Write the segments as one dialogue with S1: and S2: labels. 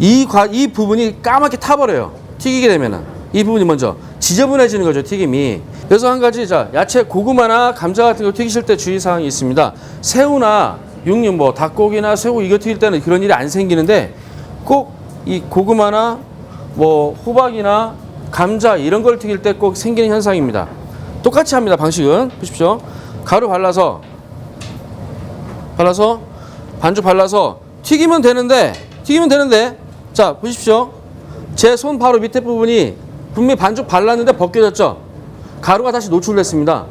S1: 이, 과, 이 부분이 까맣게 타버려요. 튀기게 되면은. 이 부분이 먼저 지저분해지는 거죠, 튀김이. 그래서 한 가지, 자, 야채 고구마나 감자 같은 거 튀기실 때 주의사항이 있습니다. 새우나 육류, 뭐, 닭고기나 새우 이거 튀길 때는 그런 일이 안 생기는데 꼭 이 고구마나 뭐, 호박이나 감자 이런 걸 튀길 때 꼭 생기는 현상입니다. 똑같이 합니다, 방식은. 보십시오. 가루 발라서, 발라서, 반죽 발라서 튀기면 되는데, 튀기면 되는데, 자, 보십시오. 제 손 바로 밑에 부분이 분명히 반죽 발랐는데 벗겨졌죠? 가루가 다시 노출됐습니다.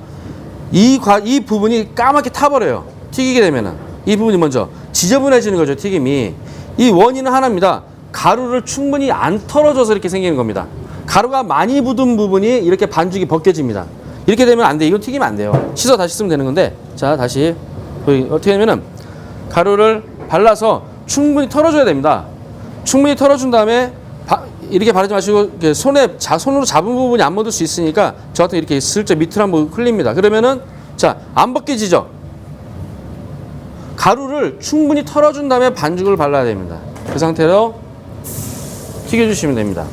S1: 이, 과, 이 부분이 까맣게 타버려요. 튀기게 되면은. 이 부분이 먼저 지저분해지는 거죠, 튀김이. 이 원인은 하나입니다. 가루를 충분히 안 털어줘서 이렇게 생기는 겁니다. 가루가 많이 묻은 부분이 이렇게 반죽이 벗겨집니다. 이렇게 되면 안 돼. 이거 튀기면 안 돼요. 씻어 다시 쓰면 되는 건데. 자, 다시. 어떻게 하면은 가루를 발라서 충분히 털어줘야 됩니다. 충분히 털어준 다음에 바, 이렇게 바르지 마시고 손에 자, 손으로 잡은 부분이 안 묻을 수 있으니까 저 같은 이렇게 슬쩍 밑으로 한번 흘립니다. 그러면은 자 안 벗겨지죠. 가루를 충분히 털어준 다음에 반죽을 발라야 됩니다. 그 상태로 튀겨주시면 됩니다.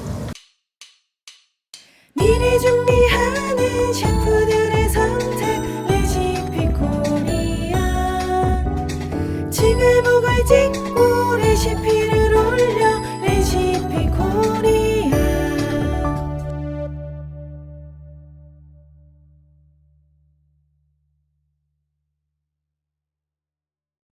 S1: 지금 오걸 찍고 레시피